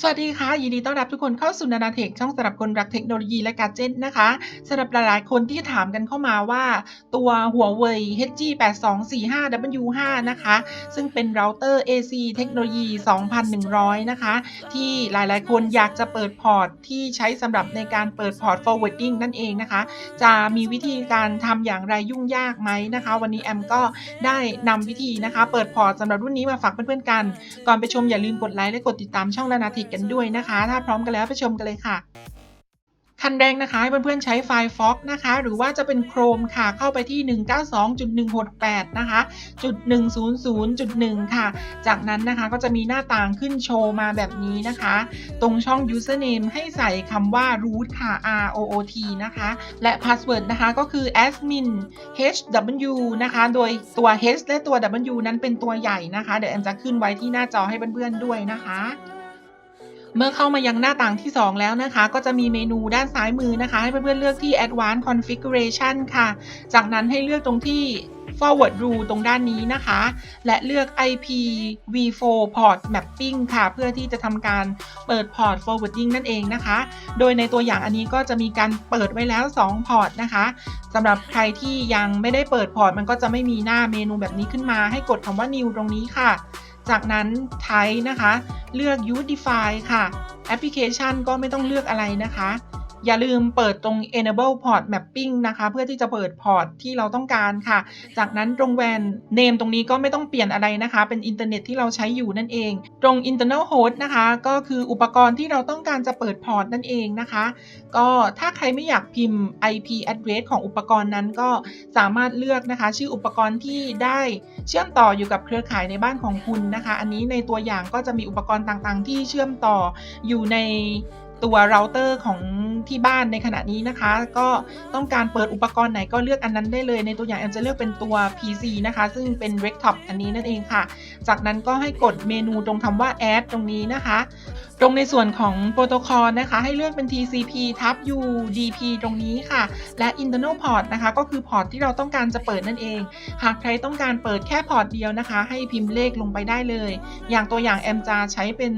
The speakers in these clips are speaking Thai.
สวัสดีค่ะ ยินดีต้อนรับทุกคนเข้าสู่นานาเทคช่องสำหรับคนรักเทคโนโลยีและการเจ็ตนะคะสำหรับหลายๆคนที่ถามกันเข้ามาว่า ตัวหัวเว่ย HG8245W5 นะคะ ซึ่งเป็นเราเตอร์ AC เทคโนโลยี 2100 นะคะ ที่หลายๆคนอยากจะเปิดพอร์ตที่ใช้สำหรับในการเปิดพอร์ต forwarding นั่นเองนะคะ จะมีวิธีการทำอย่างไรยุ่งยากไหมนะคะ วันนี้แอมก็ได้นำวิธีนะคะ เปิดพอร์ตสำหรับรุ่นนี้มาฝากเพื่อนๆกัน ก่อนไปชมอย่าลืมกดไลค์และกดติดตามช่องนานาเทคกันด้วยนะคะ ถ้าพร้อมกันแล้วไปชมกันเลยค่ะคันแรกนะคะให้เพื่อนๆใช้ไฟล์ Fox นะคะ หรือว่าจะเป็น Chrome ค่ะ เข้าไปที่ 192.168 นะคะ จุด 100.1 ค่ะ จากนั้นนะคะก็จะมีหน้าต่างขึ้นโชว์มาแบบนี้นะคะ ตรงช่อง username ให้ใส่คำว่า root ค่ะ r o o t นะคะ และ password นะคะก็คือ admin hw นะคะ โดยตัว h และตัว w นั้นเป็นตัวใหญ่นะคะ เดี๋ยวแอมจะขึ้นไว้ที่หน้าจอให้เพื่อนๆด้วยนะคะ เมื่อเข้ามายังหน้าต่างที่ 2 แล้วนะคะ ก็จะมีเมนูด้านซ้ายมือนะคะ ให้เพื่อนๆเลือกที่ Advanced Configuration ค่ะ จากนั้นให้เลือกตรงที่ Forward Rule ตรงด้านนี้นะคะ และเลือก IPv4 Port Mapping ค่ะ เพื่อที่จะทำการเปิดพอร์ต Forwarding นั่นเองนะคะ โดยในตัวอย่างอันนี้ก็จะมีการเปิดไว้แล้ว 2 พอร์ตนะคะสำหรับใครที่ยังไม่ได้เปิดพอร์ต มันก็จะไม่มีหน้าเมนูแบบนี้ขึ้นมา ให้กดคำว่า New ตรงนี้ค่ะ จากนั้น Type นะคะ เลือก Use Define ค่ะ แอปพลิเคชันก็ไม่ต้องเลือกอะไรนะคะ อย่าลืมเปิดตรง enable port mapping นะคะ เพื่อที่จะเปิดพอร์ตที่เราต้องการค่ะ จากนั้นตรงแวน name ตรงนี้ก็ไม่ต้องเปลี่ยนอะไรนะคะ เป็นอินเทอร์เน็ตที่เราใช้อยู่นั่นเอง ตรง internal host นะคะ ก็คืออุปกรณ์ที่เราต้องการจะเปิดพอร์ตนั่นเองนะคะ ก็ถ้าใครไม่อยากพิมพ์ IP address ของอุปกรณ์นั้นก็สามารถเลือกนะคะ ชื่ออุปกรณ์ที่ได้เชื่อมต่ออยู่กับเครือข่ายในบ้านของคุณนะคะ อันนี้ในตัวอย่างก็จะมีอุปกรณ์ต่างๆ ที่เชื่อมต่ออยู่ใน ตัวเราเตอร์ของที่บ้านในขณะนี้นะคะ ก็ต้องการเปิดอุปกรณ์ไหนก็เลือกอันนั้นได้เลยในตัวอย่างแอมจะเลือกเป็นตัว PC นะคะ ซึ่งเป็น r e c t o p อันนี้นั่นเองค่ะ จากนั้นก็ให้กดเมนูตรงคำว่า add ตรงนี้นะคะตรงในส่วนของโปรโตคอลนะคะ ให้เลือกเป็น TCP ทับ UDP ตรงนี้ค่ะ และ internal port นะคะ ก็คือพอร์ตที่เราต้องการจะเปิดนั่นเอง หากใครต้องการเปิดแค่พอร์ตเดียวนะคะ ให้พิมพ์เลขลงไปได้เลย อย่างตัวอย่างแอมจะใช้เป็น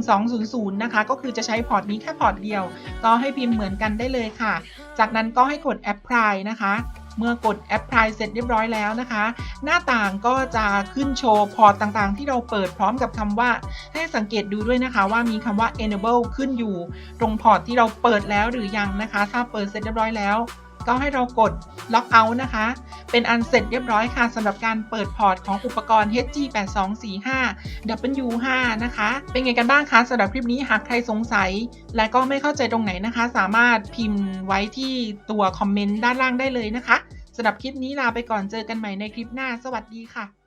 11200 นะคะ ก็คือจะใช้พอร์ตนี้แค่พอร์ตเดียว ก็ให้พิมพ์เหมือนกันได้เลยค่ะ จากนั้นก็ให้กด apply นะคะ เมื่อกด apply เสร็จเรียบร้อยแล้วนะคะ หน้าต่างก็จะขึ้นโชว์พอร์ตต่างๆ ที่เราเปิดพร้อมกับคำว่า ให้สังเกตดูด้วยนะคะ ว่ามีคำว่า enable ขึ้นอยู่ ตรงพอร์ตที่เราเปิดแล้วหรือยังนะคะ ถ้าเปิดเสร็จเรียบร้อยแล้ว ก็ให้เรากดล็อกเอาท์นะคะ เป็นอันเสร็จเรียบร้อยค่ะสำหรับการเปิดพอร์ตของอุปกรณ์ HG8245 W5 นะคะ เป็นไงกันบ้างคะสำหรับคลิปนี้หากใครสงสัย และก็ไม่เข้าใจตรงไหนนะคะ สามารถพิมพ์ไว้ที่ตัวคอมเมนต์ด้านล่างได้เลยนะคะสำหรับคลิปนี้ลาไปก่อนเจอกันใหม่ในคลิปหน้า สวัสดีค่ะ